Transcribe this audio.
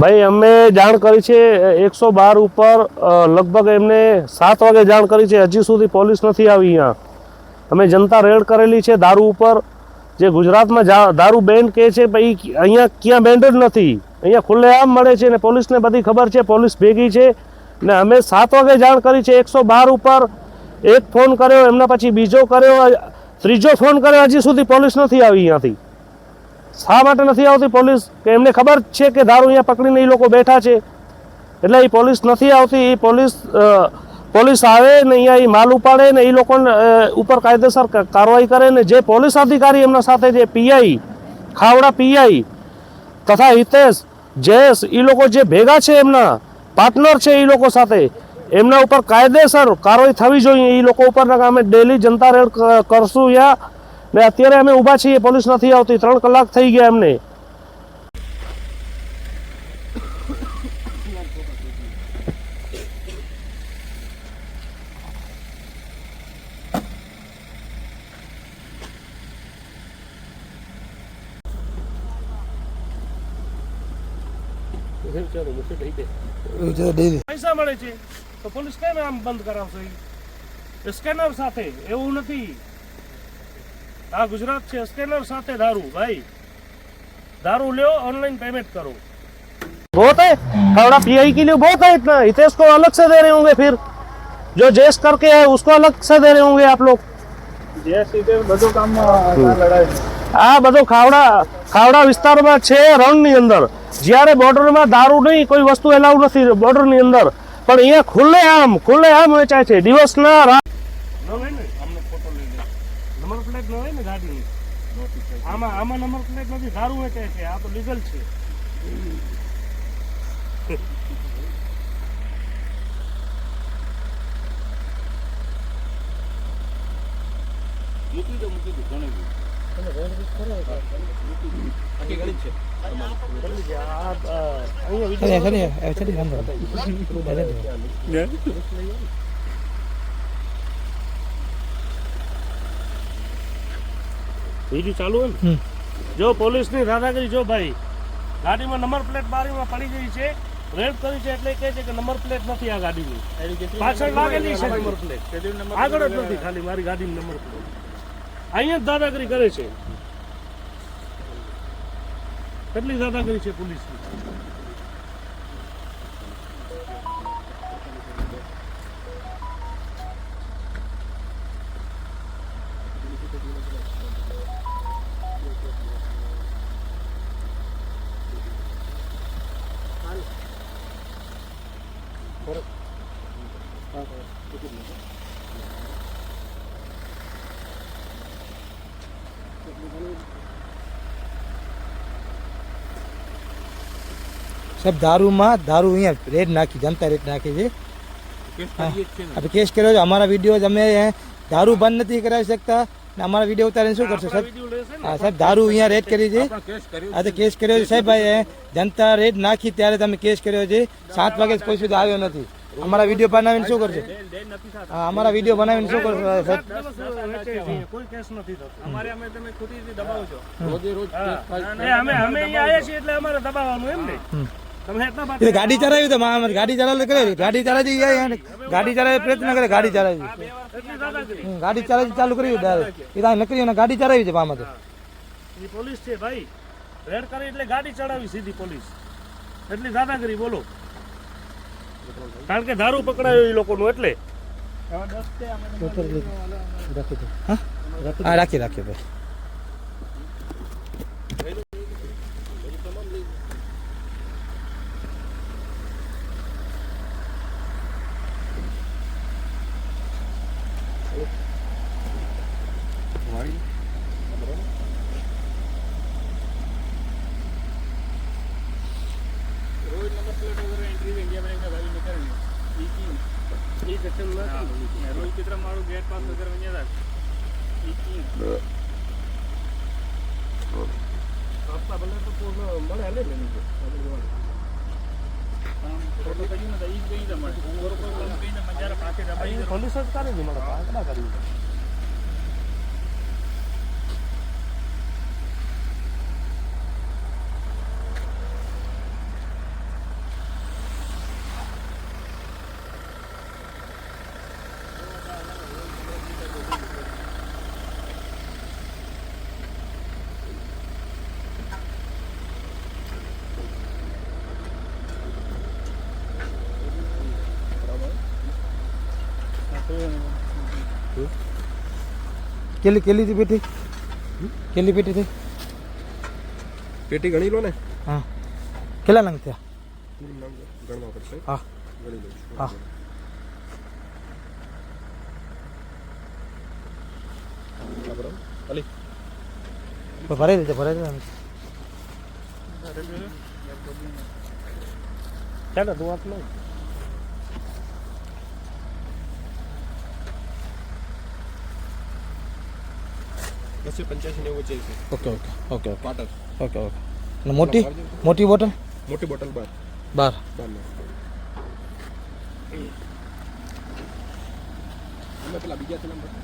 ભાઈ, અમે જાણ કરી છે એકસો બાર ઉપર લગભગ એમને સાત વાગે જાણ કરી છે. હજી સુધી પોલીસ નથી આવી અહીંયા. અમે જનતા રેડ કરેલી છે દારૂ ઉપર. જે ગુજરાતમાં દારૂ બેન્ડ કહે છે, ભાઈ, અહીંયા ક્યાં બેન્ડ જ નથી. અહીંયા ખુલ્લેઆમ મળે છે ને પોલીસને બધી ખબર છે, પોલીસ ભેગી છે. ને અમે સાત વાગે જાણ કરી છે એકસો બાર ઉપર. એક ફોન કર્યો, એમના પછી બીજો કર્યો ત્રીજો ફોન કર્યો, હજી સુધી પોલીસ નથી આવી અહીંયાથી. શા માટે નથી આવતી પોલીસ? કે એમને ખબર છે કે દારૂ અહીંયા પકડીને એ લોકો બેઠા છે? એટલે એ પોલીસ નથી આવતી એ પોલીસ પોલીસ આવે ને અહીંયા એ માલ ઉપાડે ને એ લોકોને ઉપર કાયદેસર કાર્યવાહી કરે ને જે પોલીસ અધિકારી એમના સાથે જે પીઆઈ, ખાવડા પીઆઈ તથા હિતેશ, જયેશ એ લોકો જે ભેગા છે એમના, પાર્ટનર છે એ લોકો સાથે, એમના ઉપર કાયદેસર કાર્યવાહી થવી જોઈએ. એ લોકો ઉપર અમે ડેલી જનતા રેડ કરશું યા ને અત્યારે અમે ઊભા છીએ, પોલીસ નથી આવતી. ત્રણ કલાક થઈ ગયા એમને. પૈસા મળે છે. તો પોલીસ કેમ આમ બંધ કરાવશે? સ્કેનર સાથે. એવું નથી. આ ગુજરાત છે સ્કેનર સાથે દારૂ ભાઈ दारू लो ऑनलाइन पेमेंट करो बहुत है हावड़ा पीआई के लिए बहुत है इतना हितेश को अलग से दे रहे होंगे फिर जो जेस करके है उसको अलग से दे रहे होंगे आप लोग બધું કામ લડાય આ બધો ખાવડા ખાવડા વિસ્તારમાં છે રણની અંદર જ્યારે બોર્ડરમાં દારૂ નહીં કોઈ વસ્તુ એલાઉ નથી બોર્ડરની અંદર પણ અહીંયા ખુલ્લે આમ ખુલ્લે આમ વેચાય છે દિવસના પ્લેટ ન હોય ને ગાડીની આમાં આમાં નંબર પ્લેટ નથી સારું હોય વેચાય છે આ તો લીગલ છે મૂકી દો મૂકી દો ઘણી અહીંયા બીજું ચાલુ હોય ને? જો પોલીસની દાદાગીરી જો ભાઈ ગાડીમાં નંબર પ્લેટ બારીમાં પડી ગઈ છે રેડ કરી છે એટલે કહે છે કે નંબર પ્લેટ નથી આ ગાડીની. પાછળ લાગેલી છે. Number plate. આગળ જ નથી ખાલી મારી ગાડીની નંબર પ્લેટ. અહીંયા જ દાદાગીરી કરે છે. કેટલી દાદાગીરી છે પોલીસની? સાહેબ દારૂમાં દારૂ અહીંયા રેડ નાખી જનતા રેડ નાખી છે કેસ કરીએ જ છે ને આપણે કેસ કર્યો છે અમારા વીડિયો અમે અહીંયા દારૂ બંધ નથી કરાવી શકતા ને અમારા વીડિયો ઉતારીને શું કરશો સાહેબ વીડિયો લેશે ને હા સાહેબ દારૂ અહીંયા રેડ કરી છે પણ કેસ કર્યો આ તો કેસ કર્યો છે સાહેબ ભાઈ જનતા રેડ નાખી ત્યારે તમે કેસ કર્યો છે સાત વાગે કોઈ સુધી આવ્યો નથી અમારા વીડિયો બનાવીને શું કરશો? હા અમારા વીડિયો બનાવીને શું કરશો? કોઈ કેસ નથી થતો. અમારે અમે તમે ખુદી દબાવો છો રોજે રોજ કેસ થાય એ અમે અમે અહીંયા આવ્યા છીએ એટલે અમારે દબાવવાનું એમ નહીં. એટલા ગાડી ચલાવી તો ગાડી ચલાવી કરે. ગાડી ચલાવી ગાડી ચલાવે પ્રયત્ન કરે ગાડી ચલાવી. ગાડી ચલાવી ચાલુ કરી ડાયરેક્ટ. એ તો નકરી અને ગાડી ચલાવી છે આમાં તો. પોલીસ છે ભાઈ. રેડ કરી એટલે ગાડી ચડાવી સીધી પોલીસ. એટલી દાદાગીરી બોલો. કારણ કે દારૂ પકડાયો એ લોકોનું એટલે. હા? રાખી રાખીએ ભાઈ. પોલીસ જ કરે ને મળે આંકડા કરી કેલી કેટલી થી પેટી? કેટલી પેટી થઈ? પેટી ગણી લો ને. હા. કેટલા નંગ થયા? ગણવા પડશે. હા. ગણી લઉં હા. ભરાઈ લેજે ભરાઈ લેજે ચાલો તું વાત લઉં બસો પંચ્યાસી નેવું છે. Okay okay okay okay. Quarter okay okay. અને મોટી? મોટી બોટલ? મોટી બોટલ બાર. બાર. બાર પેલા બીજા નંબર